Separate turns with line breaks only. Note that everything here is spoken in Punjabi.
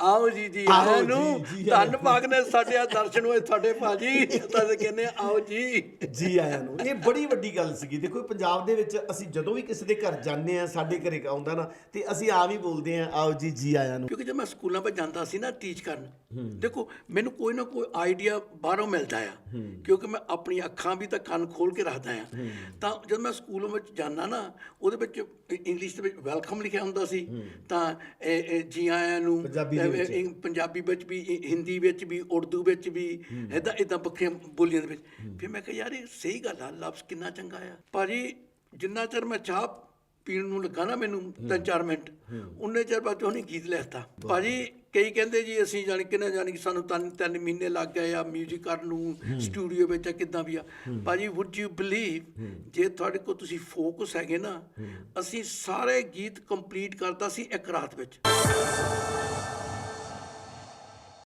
ਆਓ ਜੀ ਜੀ
ਆਓ
ਆਇਆਂ
ਜੀ,
ਨੂੰ।
ਜੀ
ਧੰਨ ਭਾਗ ਨੇ ਸਾਡੇ ਆ ਦਰਸ਼ਨ ਹੋਏ ਤੁਹਾਡੇ ਭਾਜੀ। ਤਾਂ ਅਸੀਂ ਕਹਿੰਦੇ ਹਾਂ, ਆਓ ਜੀ।
ਜੀ ਆਇਆਂ ਨੂੰ। ਇਹ ਬੜੀ ਵੱਡੀ ਗੱਲ ਸੀਗੀ। ਦੇਖੋ ਪੰਜਾਬ ਦੇ ਵਿੱਚ ਅਸੀਂ ਜਦੋਂ ਵੀ ਕਿਸੇ ਦੇ ਘਰ ਜਾਂਦੇ ਆ ਸਾਡੇ ਘਰੇ ਆਉਂਦਾ ਨਾ ਤੇ ਅਸੀਂ ਆਮ ਹੀ ਬੋਲਦੇ ਆ ਆਓ ਜੀ ਜੀ ਆਇਆਂ ਨੂੰ।
ਕਿਉਂਕਿ ਜਦ ਮੈਂ ਸਕੂਲਾਂ 'ਚ ਜਾਂਦਾ ਸੀ ਨਾ ਟੀਚ ਕਰਨ ਦੇਖੋ ਮੈਨੂੰ ਕੋਈ ਨਾ ਕੋਈ ਆਈਡੀਆ ਬਾਹਰੋਂ ਮਿਲਦਾ ਆ। ਕਿਉਂਕਿ ਮੈਂ ਆਪਣੀ ਅੱਖਾਂ ਵੀ ਤਾਂ ਕੰਨ ਖੋਲ ਕੇ ਰੱਖਦਾ ਆ। ਤਾਂ ਜਦ ਮੈਂ ਸਕੂਲ ਵਿੱਚ ਜਾਂਦਾ ਨਾ ਉਹਦੇ ਵਿੱਚ ਇੰਗਲਿਸ਼ ਦੇ ਵਿੱਚ ਵੈਲਕਮ ਲਿਖਿਆ ਹੁੰਦਾ ਸੀ। ਤਾਂ ਇਹ- ਇਹ ਜੀ ਆਇਆਂ ਨੂੰ
ਪੰਜਾਬੀ ਦੇ ਵਿੱਚ।
ਇਹ ਪੰਜਾਬੀ ਵਿੱਚ ਵੀ ਇਹ ਹਿੰਦੀ ਵਿੱਚ ਵੀ ਉਰਦੂ ਵਿੱਚ ਵੀ ਇਦਾਂ ਇਦਾਂ ਵੱਖਰੀਆਂ ਬੋਲੀਆਂ ਦੇ ਵਿੱਚ। ਫਿਰ ਮੈਂ ਕਿਹਾ ਯਾਰ ਇਹ ਸਹੀ ਗੱਲ ਆ ਲਫ਼ਜ਼ ਕਿੰਨਾ ਚੰਗਾ ਆ। ਭਾਜੀ ਜਿੰਨਾ ਚਿਰ ਮੈਂ ਚਾਹ ਪੀਣ ਨੂੰ ਲੱਗਾ ਨਾ ਮੈਨੂੰ ਤਿੰਨ ਚਾਰ ਮਿੰਟ ਉਹਨੇ ਚਿਰ ਬਾਅਦ ਉਹਨੇ ਗੀਤ ਲਿਖਤਾ ਭਾਜੀ ਕਈ ਕਹਿੰਦੇ ਜੀ ਅਸੀਂ ਜਾਣੀ ਕਿ ਨਾ ਜਾਣੀ ਕਿ ਸਾਨੂੰ ਤਿੰਨ ਤਿੰਨ ਮਹੀਨੇ ਲੱਗ ਗਏ ਆ 뮤직 ਕਰਨ ਨੂੰ ਸਟੂਡੀਓ ਵਿੱਚ ਕਿਦਾਂ ਵੀ ਆ। ਭਾਜੀ ਵੁੱਡ ਯੂ ਬਲੀਵ ਜੇ ਤੁਹਾਡੇ ਕੋਲ ਤੁਸੀਂ ਫੋਕਸ ਹੈਗੇ ਨਾ ਅਸੀਂ ਸਾਰੇ ਗੀਤ ਕੰਪਲੀਟ ਕਰਤਾ ਸੀ ਇੱਕ ਰਾਤ ਵਿੱਚ।